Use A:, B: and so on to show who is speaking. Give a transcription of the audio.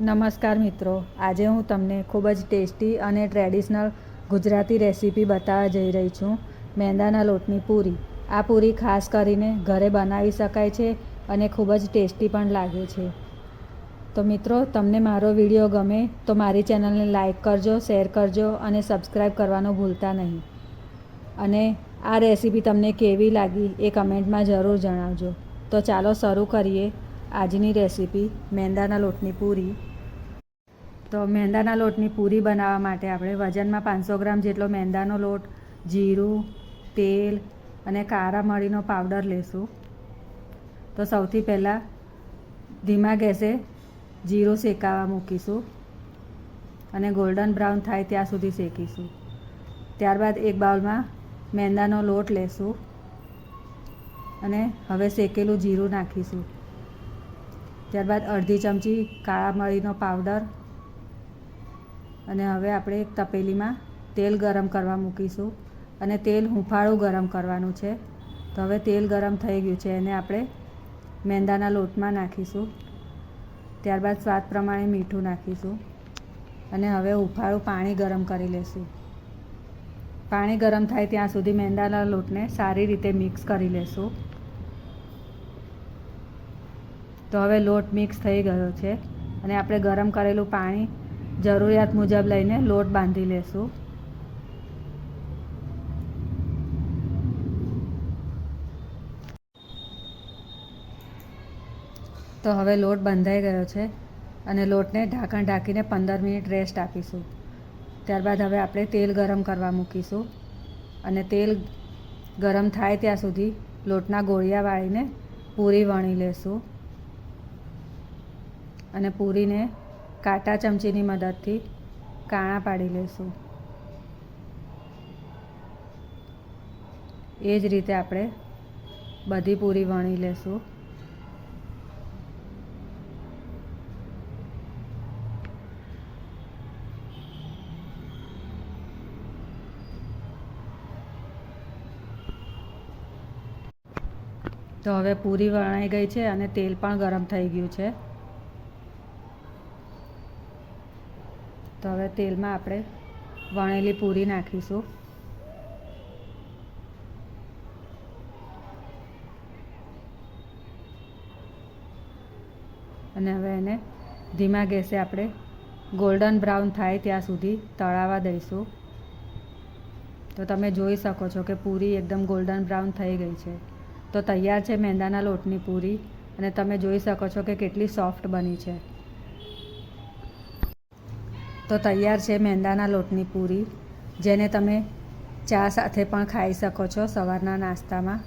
A: નમસ્કાર મિત્રો. આજે હું તમને ખૂબ જ ટેસ્ટી અને ટ્રેડિશનલ ગુજરાતી રેસીપી બતાવવા જઈ રહી છું. મેંદાના લોટની પૂરી. આ પૂરી ખાસ કરીને ઘરે બનાવી શકાય છે અને ખૂબ જ ટેસ્ટી પણ લાગે છે. તો મિત્રો, તમને મારો વીડિયો ગમે તો મારી ચેનલને લાઈક કરજો, શેર કરજો અને સબસ્ક્રાઈબ કરવાનું ભૂલતા નહીં. અને આ રેસીપી તમને કેવી લાગી એ કમેન્ટમાં જરૂર જણાવજો. તો ચાલો શરૂ કરીએ. આજની રેસીપી મેંદાના લોટની પૂરી. તો મેંદાના લોટની પૂરી બનાવવા માટે આપણે વજનમાં પાંચસો ગ્રામ જેટલો મેંદાનો લોટ, જીરું, તેલ અને કાળા મરીનો પાવડર લેશું. તો સૌથી પહેલાં ધીમા ગેસે જીરું શેકાવા મૂકીશું અને ગોલ્ડન બ્રાઉન થાય ત્યાં સુધી શેકીશું. ત્યારબાદ એક બાઉલમાં મેંદાનો લોટ લેશું અને હવે શેકેલું જીરું નાખીશું. ત્યારબાદ અડધી ચમચી કાળા મરીનો પાવડર. અને હવે આપણે એક તપેલીમાં તેલ ગરમ કરવા મૂકીશું. અને તેલ હુંફાળું ગરમ કરવાનું છે. તો હવે તેલ ગરમ થઈ ગયું છે. એને આપણે મેંદાના લોટમાં નાખીશું. ત્યારબાદ સ્વાદ પ્રમાણે મીઠું નાખીશું. અને હવે હુંફાળું પાણી ગરમ કરી લેશું. પાણી ગરમ થાય ત્યાં સુધી મેંદાના લોટને સારી રીતે મિક્સ કરી લેશું. તો હવે લોટ મિક્સ થઈ ગયો છે અને આપણે ગરમ કરેલું પાણી જરૂરિયાત મુજબ લઈને લોટ બાંધી લેશું. તો હવે લોટ બંધાઈ ગયો છે અને લોટને ઢાંકણ ઢાંકીને પંદર મિનિટ રેસ્ટ આપીશું. ત્યારબાદ હવે આપણે તેલ ગરમ કરવા મૂકીશું અને તેલ ગરમ થાય ત્યાં સુધી લોટના ગોળિયા વાળીને પૂરી વણી લેશું. અને પૂરીને કાંટા ચમચીની મદદથી કાણા પાડી લઈશું એ જ રીતે આપણે બધી પૂરી વણી લેશું. તો હવે પૂરી વણાઈ ગઈ છે અને તેલ પણ ગરમ થઈ ગયું છે. તો હવે તેલમાં આપણે વણેલી પૂરી નાખીશું. અને હવે એને ધીમા ગેસે આપણે ગોલ્ડન બ્રાઉન થાય ત્યાં સુધી તળાવા દઈશું. તો તમે જોઈ શકો છો કે પૂરી એકદમ ગોલ્ડન બ્રાઉન થઈ ગઈ છે. તો તૈયાર છે મેંદાના લોટની પૂરી અને તમે જોઈ શકો છો કે કેટલી સોફ્ટ બની છે. તો તૈયાર છે મેંદાના લોટની પૂરી, જેને તમે ચા સાથે પણ ખાઈ શકો છો સવારના નાસ્તામાં.